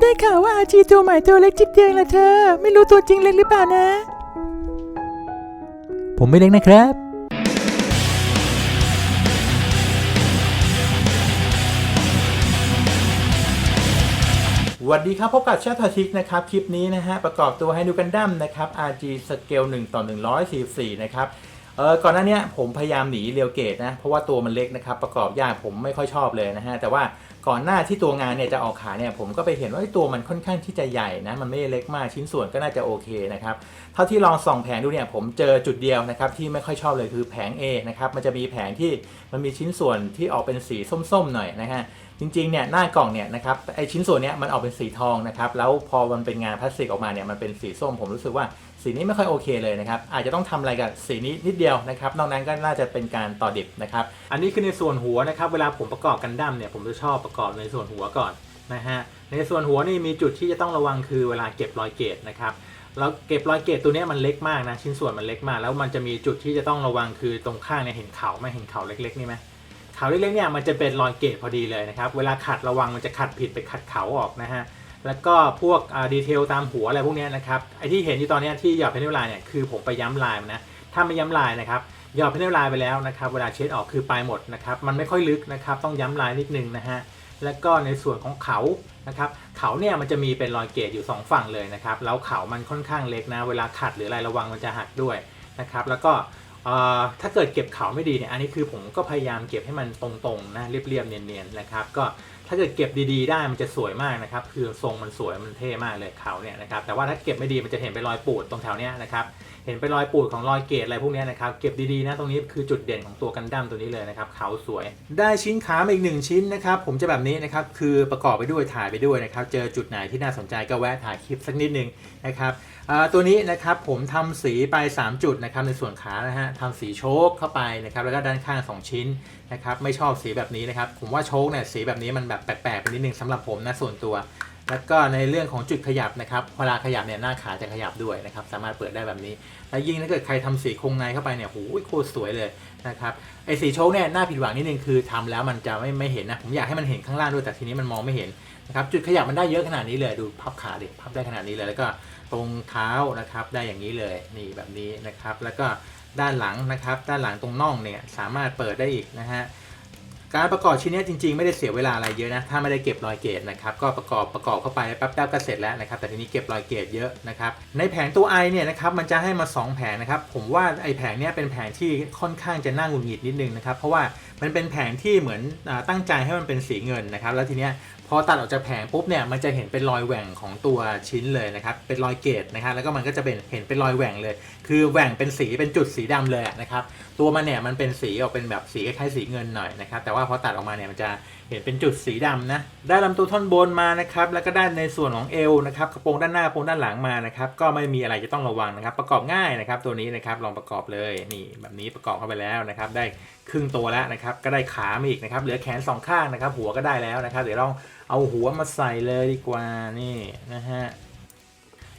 ได้ข่าวว่าอาจีตัวใหม่ตัวเล็กจิบเดียงละเธอ ไม่รู้ตัวจริงเล็กหรือเปล่านะ ผมไม่เล็กนะครับสวัสดีครับพบกับชาตทิกนะครับ คลิปนี้นะฮะ ประกอบตัวให้ดูกันดั้มนะครับ RG Scale 1ต่อ144 นะครับเออก่อนหน้าเนี้ยผมพยายามหนีเรียวเกตนะ เพราะว่าตัวมันเล็กนะครับ ประกอบยากผมไม่ค่อยชอบเลยนะฮะ แต่ว่า ก่อนหน้าที่ตัวงานเนี่ยจะออกขายเนี่ยผมก็ไปเห็นว่าตัวมันค่อนข้างที่จะใหญ่นะมันไม่ได้เล็กมากชิ้นส่วนก็น่าจะโอเคนะครับเท่าที่ลองส่องแผงดูเนี่ยผมเจอจุดเดียวนะครับที่ไม่ค่อยชอบเลยคือแผง A นะครับมันจะมีแผงที่มันมีชิ้นส่วนที่ออกเป็นสีส้มๆหน่อยนะฮะจริงๆเนี่ยหน้ากล่องเนี่ยนะครับไอชิ้นส่วนเนี้ยมันออกเป็นสีทองนะครับแล้วพอมันเป็นงานพลาสติกออกมาเนี่ยมันเป็นสีส้มผมรู้สึกว่า สีนี้ไม่ค่อยโอเคเลยนะครับอาจจะต้องทำอะไรกับสีนี้นิดเดียวนะครับนอกนั้นก็น่าจะเป็นการต่อดิบนะครับอันนี้คือในส่วนหัวนะครับเวลาผมประกอบกันดั้มเนี่ยผมจะชอบประกอบในส่วนหัวก่อนนะฮะในส่วนหัวนี่มีจุดที่จะต้องระวังคือเวลาเก็บรอยเกตนะครับแล้วเก็บรอยเกตตัวนี้มันเล็กมากนะชิ้นส่วนมันเล็กมาก แล้วมันจะมีจุดที่จะต้องระวังคือตรงข้างเนี่ยเห็นเขาไหมเห็นเขาเล็กๆนี่ไหมเขาเล็กๆเนี่ยมันจะเป็นรอยเกตพอดีเลยนะครับเวลาขัดระวังมันจะขัดผิดไปขัดเขาออกนะฮะ แล้วก็พวกดีเทลตามหัวอะไรพวกนี้นะครับไอที่เห็นอยู่ตอนนี้ที่หยอดเพนเนลไลน์เนี่ยคือผมไปย้ำลายมันนะถ้าไม่ย้ำลายนะครับหยอดเพนเนลไลน์ไปแล้วนะครับเวลาเช็ดออกคือไปหมดนะครับมันไม่ค่อยลึกนะครับต้องย้ำลายนิดนึงนะฮะแล้วก็ในส่วนของเขานะครับเขาเนี่ยมันจะมีเป็นรอยเกตอยู่ 2 ฝั่งเลยนะครับแล้วเขามันค่อนข้างเล็กนะเวลาขัดหรืออะไรระวังมันจะหักด้วยนะครับแล้วก็ถ้าเกิดเก็บเขาไม่ดีเนี่ยอันนี้คือผมก็พยายามเก็บให้มันตรงๆนะเรียบๆเนียนๆนะครับก็ ถ้าเกิดเก็บดีๆได้มันจะสวยมากนะครับ คือทรงมันสวยมันเท่มากเลยเขาเนี่ยนะครับ แต่ว่าถ้าเก็บไม่ดีมันจะเห็นเป็นรอยปูดตรงแถวเนี้ยนะครับ เห็นเป็นรอยปูดของรอยเกตอะไรพวกนี้นะครับ เก็บดีๆนะตรงนี้คือจุดเด่นของตัวกันดั้มตัวนี้เลยนะครับเขาสวย ได้ชิ้นขามาอีกหนึ่งชิ้นนะครับ ผมจะแบบนี้นะครับ คือประกอบไปด้วยถ่ายไปด้วยนะครับ เจอจุดไหนที่น่าสนใจก็แวะถ่ายคลิปสักนิดนึงนะครับ ตัวนี้นะครับผมทำสีไป 3 จุดนะครับในส่วนขานะฮะทำสีโชคเข้าไปนะครับแล้วก็ด้านข้าง 2 ชิ้นนะครับไม่ชอบสีแบบนี้นะครับผมว่าโชคเนี่ยสีแบบนี้มันแบบแปลกๆไปนิดนึงสำหรับผมนะส่วนตัว แล้วก็ในเรื่องของจุดขยับนะครับเวลาขยับเนี่ยหน้าขาจะขยับด้วยนะครับ สามารถเปิดได้แบบนี้ และยิ่งถ้าเกิดใครทำสีโครงในเข้าไปเนี่ยโอ้ยโคตรสวยเลยนะครับไอ้สีโชคเนี่ยน่าผิดหวังนิดนึงคือทำแล้วมันจะไม่ไม่เห็นนะผมอยากให้มันเห็นข้างล่างด้วยแต่ทีนี้มันมองไม่เห็นนะครับจุดขยับมันได้เยอะขนาดนี้เลยดูพับขาดิพับได้ขนาดนี้เลย แล้วก็ตรงเท้านะครับได้อย่างนี้เลยนี่แบบนี้นะครับ แล้วก็ด้านหลังนะครับ ด้านหลังตรงน่องเนี่ยสามารถเปิดได้อีกนะฮะ การประกอบชิ้นนี้จริงๆ ไม่ได้เสียเวลาอะไรเยอะนะ ถ้าไม่ได้เก็บรอยเกตนะครับ ก็ประกอบประกอบเข้าไปแป๊บๆก็เสร็จแล้วนะครับ แต่ทีนี้เก็บรอยเกตเยอะนะครับ ในแผงตัวไอเนี่ยนะครับ มันจะให้มา 2 แผงนะครับ ผมว่าไอแผงเนี้ยเป็นแผงที่ค่อนข้างจะน่าหงุดหงิดนิดนึงนะครับ เพราะว่า มันเป็นแผงที่เหมือนอตั้งใจให้มันเป็นสีเงินนะครับ แล้วทีเนี้ยพอตัดออกจากแผงปุ๊บเนี่ยมันจะเห็นเป็นรอยแหว่งของตัวชิ้นเลยนะครับ เป็นรอยเกตนะครับ แล้วก็มันก็จะเป็นเห็นเป็นรอยแหว่งเลย คือแหว่งเป็นสีเป็นจุดสีดำเลยนะครับ ตัวมันเนี่ยมันเป็นสีออกเป็นแบบสีคล้ายๆสีเงินหน่อยนะครับ แต่ว่าพอตัดออกมาเนี่ยมันจะ เห็นเป็นจุดสีดำนะ ได้ลำตัวท่อนบนมานะครับ แล้วก็ได้ในส่วนของเอวนะครับกระโปรงด้านหน้ากระโปรงด้านหลังมานะครับ ก็ไม่มีอะไรจะต้องระวังนะครับ ประกอบง่ายนะครับ ตัวนี้นะครับลองประกอบเลยนี่แบบนี้ประกอบเข้าไปแล้วนะครับ ได้ครึ่งตัวแล้วนะครับ ก็ได้ขามาอีกนะครับ เหลือแขนสองข้างนะครับ หัวก็ได้แล้วนะครับ เดี๋ยวลองเอาหัวมาใส่เลยดีกว่านี่นะฮะ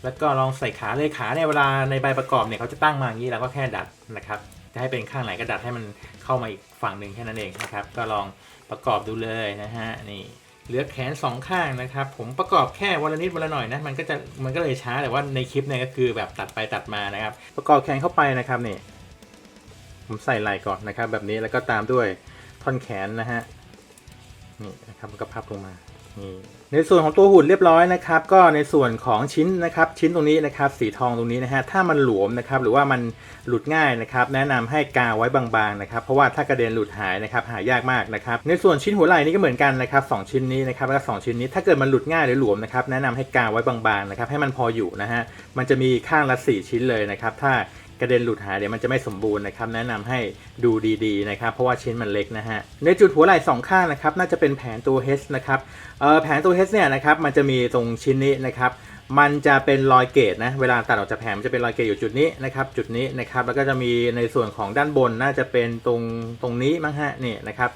แล้วก็ลองใส่ขาเลยขาเนี่ยเวลาในใบประกอบเนี่ยเขาจะตั้งมาอย่างนี้เราก็แค่ดัดนะครับ จะให้เป็นข้างไหนก็ดัดให้มันเข้ามาอีกฝั่งหนึ่งแค่นั้นเองนะครับ ก็ลองประกอบดูเลยนะฮะนี่เหลือแขนสองข้างนะครับ ผมประกอบแค่วันละนิดวันละหน่อยนะมันก็จะมันก็เลยช้าแต่ว่าในคลิปเนี่ยก็คือแบบตัดไปตัดมานะครับ ประกอบแขนเข้าไปนะครับนี่ผมใส่ไหล่ก่อนนะครับ แบบนี้แล้วก็ตามด้วยท่อนแขนนะฮะนี่นะครับมันก็พับลงมา ในส่วนของตัวหุ่นเรียบร้อยนะครับ ก็ในส่วนของชิ้นนะครับ ชิ้นตรงนี้นะครับ สีทองตรงนี้นะฮะถ้ามันหลวมนะครับ หรือว่ามันหลุดง่ายนะครับ แนะนำให้กาวไว้บางๆนะครับ เพราะว่าถ้ากระเด็นหลุดหายนะครับ หายากมากนะครับ ในส่วนชิ้นหัวไหล่นี่ก็เหมือนกันนะครับสองชิ้นนี้นะครับแล้วก็สองชิ้นนี้ถ้าเกิดมันหลุดง่ายหรือหลวมนะครับ แนะนำให้กาวไว้บางๆนะครับ ให้มันพออยู่นะฮะมันจะมีข้างละสี่ชิ้นเลยนะครับ ถ้า กระเด็นหลุดหายเดี๋ยวมันจะไม่สมบูรณ์นะครับแนะนำให้ดูดีๆนะครับเพราะว่าชิ้นมันเล็กนะฮะในจุดหัวไหล่สองข้างนะครับน่าจะเป็นแผงตัว H นะครับเอ่อแผงตัว H เนี่ยนะครับมันจะมีตรงชิ้นนี้นะครับมันจะเป็นรอยเกตนะเวลาตัดออกจากแผงมันจะเป็นรอยเกตอยู่จุดนี้นะครับจุดนี้นะครับแล้วก็จะมีในส่วนของด้านบนน่าจะเป็นตรงตรงนี้มั้งฮะนี่นะครับ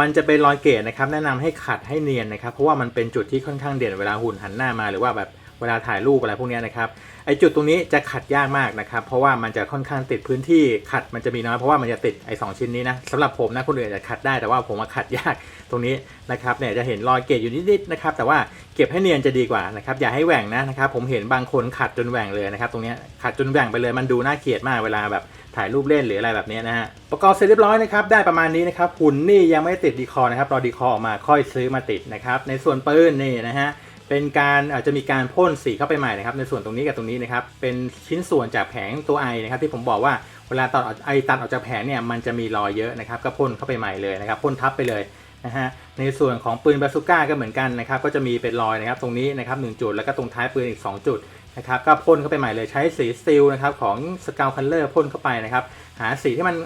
มันจะเป็นรอยเกตนะครับแนะนำให้ขัดให้เนียนนะครับเพราะว่ามันเป็นจุดที่ค่อนข้างเด่นเวลาหุ่นหันหน้ามาหรือว่าแบบ ววลาถ่ายรูปอะไรพวกนี้นะครับไอจุดตรงนี้จะขัดยากมากนะครับ เพราะว่ามันจะค่อนข้างติดพื้นที่ขัดมันจะมีน้อยเพราะว่ามันจะติดไอสองชิ้นนี้นะสำหรับผมนะคนอื่นจะขัดได้แต่ว่าผมมาขัดยากตรงนี้นะครับเนี่ยจะเห็นรอยเกจอยู่นิดๆนะครับแต่ว่าเก็บให้เนียนจะดีกว่านะครับอย่าให้แหว่งนะนะครับผมเห็นบางคนขัดจนแหว่งเลยนะครับตรงนี้ขัดจนแหว่งไปเลยมันดูน่าเกลียดมากเวลาแบบถ่ายรูปเล่นหรืออะไรแบบนี้นะฮะประกอบเสร็จเรียบร้อยนะครับได้ประมาณนี้นะครับหุ่นนี่ยังไม่ติดดีคอนะครับรอดีคอออกมาค่อยซื้อมาติดนะครับในส่วนปืนนี่นะฮะ เป็นการอาจจะมีการพ่นสีเข้าไปใหม่นะครับในส่วนตรงนี้กับตรงนี้นะครับเป็นชิ้นส่วนจากแผงตัวไอนะครับที่ผมบอกว่าเวลาตัดออกไอตัดออกจากแผงเนี่ยมันจะมีรอยเยอะนะครับก็พ่นเข้าไปใหม่เลยนะครับพ่นทับไปเลยนะฮะในส่วนของปืนบาซูก้าก็เหมือนกันนะครับก็จะมีเป็นรอยนะครับตรงนี้นะครับหจุดแล้วก็ตรงท้ายปืนอีก 2 จุดนะครับก็พ่นเข้าไปใหม่เลยใช้สีสตีลนะครับของสกาวคัลเลอร์พ่นเข้าไปนะครับ หาสีที่มัน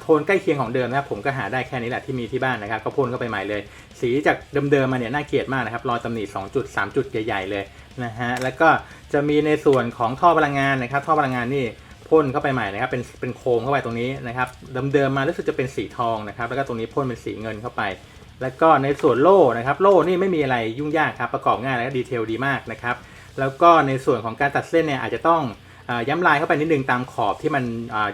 โทนใกล้เคียงของเดิมนะครับผมก็หาได้แค่นี้แหละที่มีที่บ้านนะครับก็พ่นเข้าไปใหม่เลย สีจากเดิมๆมาเนี่ยน่าเกลียดมากนะครับรอยตำหนิ2จุด3จุดใหญ่ๆเลยนะฮะแล้วก็จะมีในส่วนของท่อพลังงานนะครับ ท่อพลังงานนี่พ่นเข้าไปใหม่นะครับเป็นเป็นโคมเข้าไปตรงนี้นะครับเดิมๆมารู้สึกจะเป็นสีทองนะครับแล้วก็ตรงนี้พ่นเป็นสีเงินเข้าไป แล้วก็ในส่วนโล่นะครับโล่นี่ไม่มีอะไรยุ่งยากครับประกอบง่ายแล้วก็ดีเทลดีมากนะครับแล้วก็ในส่วนของการตัดเส้นเนี่ยอาจจะต้อง ย้ำลายเข้าไปนิดนึงตามขอบที่มัน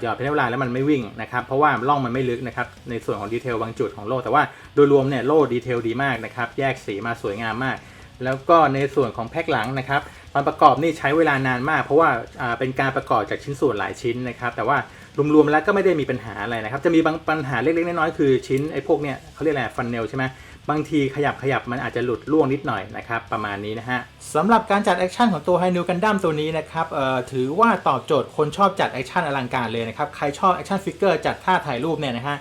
หยอดเพนลลายแล้วมันไม่วิ่งนะครับเพราะว่าร่องมันไม่ลึกนะครับในส่วนของดีเทลบางจุดของโล่แต่ว่าโดยรวมเนี่ยโล่ดีเทลดีมากนะครับแยกสีมาสวยงามมาก แล้วก็ในส่วนของแพ็คหลังนะครับตอนประกอบนี่ใช้เวลานานมาก เพราะว่าอ่าเป็นการประกอบจากชิ้นส่วนหลายชิ้นนะครับแต่ว่ารวมๆแล้วก็ไม่ได้มีปัญหาอะไรนะครับจะมีบางปัญหาเล็กๆน้อยๆคือชิ้นไอ้พวกเนี่ยเขาเรียกอะไรฟันเนลใช่ไหม บางทีขยับขยับมันอาจจะหลุดล่วงนิดหน่อยนะครับ ประมาณนี้นะฮะสำหรับการจัดแอคชั่นของตัวไฮนูกันดั้มตัวนี้นะครับเอ่อถือว่าตอบโจทย์คนชอบจัดแอคชั่นอลังการเลยนะครับ ใครชอบแอคชั่นฟิกเกอร์จัดท่าถ่ายรูปเนี่ยนะฮะ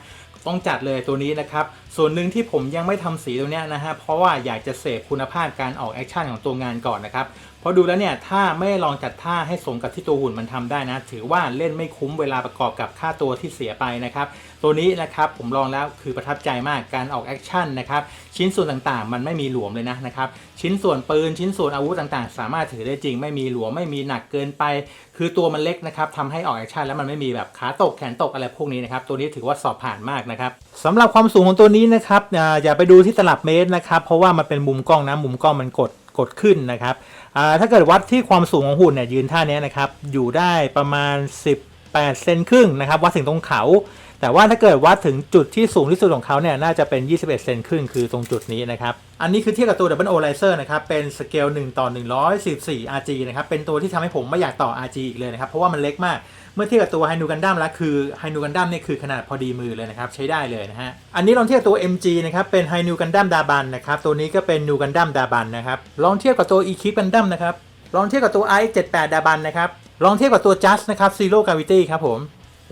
ต้องจัดเลยตัวนี้นะครับ ส่วนหนึ่งที่ผมยังไม่ทำสีตัวเนี้ยนะฮะ เพราะว่าอยากจะเสพคุณภาพการออกแอคชั่นของตัวงานก่อนนะครับ เพราะดูแล้วเนี่ยถ้าไม่ลองจัดท่าให้สมกับที่ตัวหุ่นมันทำได้นะ ถือว่าเล่นไม่คุ้มเวลาประกอบกับค่าตัวที่เสียไปนะครับ ตัวนี้นะครับผมลองแล้วคือประทับใจมากการออกแอคชั่นนะครับชิ้นส่วนต่างๆ มันไม่มีหลวมเลยนะนะครับชิ้นส่วนปืนชิ้นส่วนอาวุธต่างๆ สามารถถือได้จริง ไม่มีหลวมไม่มีหนักเกินไป คือตัวมันเล็กนะครับทำให้ออกแอคชั่นแล้วมันไม่มีแบบขาตกแขนตกอะไรพวกนี้นะครับตัวนี้ถือว่าสอบผ่านมากนะครับสำหรับความสูงของตัวนี้นะครับอ่าอย่าไปดูที่ตลับเมตรนะครับเพราะว่ามันเป็นมุมกล้องนะมุมกล้องมันกด กดขึ้นนะครับถ้าเกิดวัดที่ความสูงของหุ่นเนี่ยยืนท่านี้นะครับอยู่ได้ประมาณ 18เซนครึ่งนะครับวัดถึงตรงเขา แต่ว่าถ้าเกิดวัดถึงจุดที่สูงที่สุดของเขาเนี่ยน่าจะเป็น 21 เซนครึ่งคือตรงจุดนี้นะครับ อันนี้คือเทียบกับตัว Double O Laser นะครับ เป็นสเกล1ต่อ114 RG นะครับ เป็นตัวที่ทำให้ผมไม่อยากต่อ RG อีกเลยนะครับ เพราะว่ามันเล็กมาก เมื่อเทียบกับตัวไฮนูกันดั้มแล้วคือไฮนูกันดั้มเนี่ยคือขนาดพอดีมือเลยนะครับ ใช้ได้เลยนะฮะ อันนี้ลองเทียบตัว MG นะครับ เป็นไฮนูกันดั้มดาบันนะครับ ตัวนี้ก็เป็นนูกันดั้มดาบันนะครับ ลองเทียบกับตัว e k i p กันดั้มนะครับ ลองเทียบกับตัว i 78ดาบันนะครับ ลองเทียบกับตัว Just นะครับ Zero Gravity ครับผม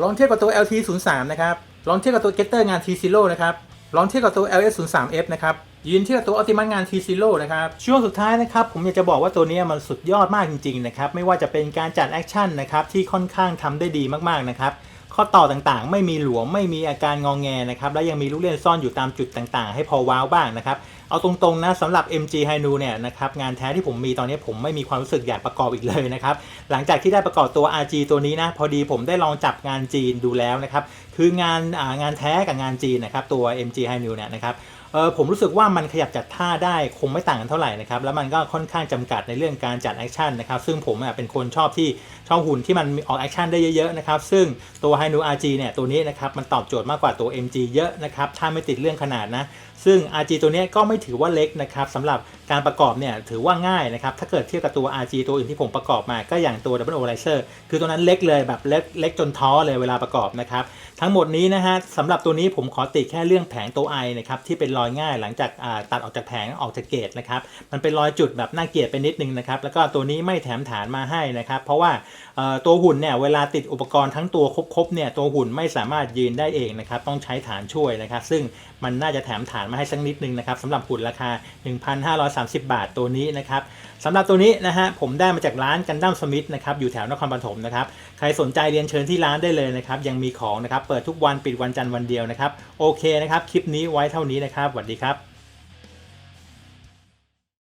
ลองเทียบกับตัว LT 0 3 นะครับ ลองเทียบกับตัว Getter งาน T Zero นะครับ ลองเทียบกับตัว LS 0 3 F นะครับ ยืนเทียบกับตัว Optimus งาน T Zero นะครับ ช่วงสุดท้ายนะครับ ผมอยากจะบอกว่าตัวนี้มันสุดยอดมากจริงๆนะครับ ไม่ว่าจะเป็นการจัดแอคชั่นนะครับที่ค่อนข้างทำได้ดีมากๆนะครับ ข้อต่อต่างๆ ไม่มีหลวม ไม่มีอาการงองแงนะครับ และยังมีลูกเล่นซ่อนอยู่ตามจุดต่างๆ ให้พอว้าวบ้างนะครับ เอาตรงๆนะสำหรับ MG h i n u เนี่ยนะครับงานแท้ที่ผมมีตอนนี้ผมไม่มีความรู้สึกอยากประกอบอีกเลยนะครับหลังจากที่ได้ประกอบตัว RG ตัวนี้นะพอดีผมได้ลองจับงานจีนดูแล้วนะครับคืองานงานแท้กับงานจีนนะครับตัว MG h i n u เนี่ยนะครับ เออผมรู้สึกว่ามันขยับจัดท่าได้คงไม่ต่างกันเท่าไหร่นะครับ แล้วมันก็ค่อนข้างจำกัดในเรื่องการจัดแอคชั่นนะครับ ซึ่งผมอะเป็นคนชอบที่ชอบหุ่นที่มันออกแอคชั่นได้เยอะๆนะครับ ซึ่งตัว h i n u RG เนี่ยตัวนี้นะครับมันตอบโจทย์มากกว่าตัว MG เยอะนะครับ ถ้าไม่ติดเรื่องขนาดนะ ซึ่ง RG ตัวนี้ก็ไม่ถือว่าเล็กนะครับสำหรับการประกอบเนี่ยถือว่าง่ายนะครับ ถ้าเกิดเทียบกับตัว RG ตัวอื่นที่ผมประกอบมา ก็อย่างตัว Double O Laser คือตัวนั้นเล็กเลยแบบเล็กเล็กจนท้อเลยเวลาประกอบนะครับ ทั้งหมดนี้นะฮะสำหรับตัวนี้ผมขอติดแค่เรื่องแผงตัวไอนะครับที่เป็นรอยง่าย หลังจากตัดออกจากแผงออกจากเกตนะครับมันเป็นรอยจุดแบบน่าเกลียดไปนิดนึงนะครับแล้วก็ตัวนี้ไม่แถมฐานมาให้นะครับเพราะว่าตัวหุ่นเนี่ยเวลาติดอุปกรณ์ทั้งตัวครบๆเนี่ยตัวหุ่นไม่สามารถยืนได้เองนะครับต้องใช้ฐานช่วยนะครับ ซึ่ง มันน่าจะแถมฐานมาให้สักนิดนึงนะครับสำหรับหุ่นราคา 1,530 บาทตัวนี้นะครับสำหรับตัวนี้นะฮะผมได้มาจากร้านกันดั้มสมิธนะครับอยู่แถวนครปฐมนะครับใครสนใจเรียนเชิญที่ร้านได้เลยนะครับยังมีของนะครับเปิดทุกวันปิดวันจันทร์วันเดียวนะครับโอเคนะครับคลิปนี้ไว้เท่านี้นะครับสวัสดีครับ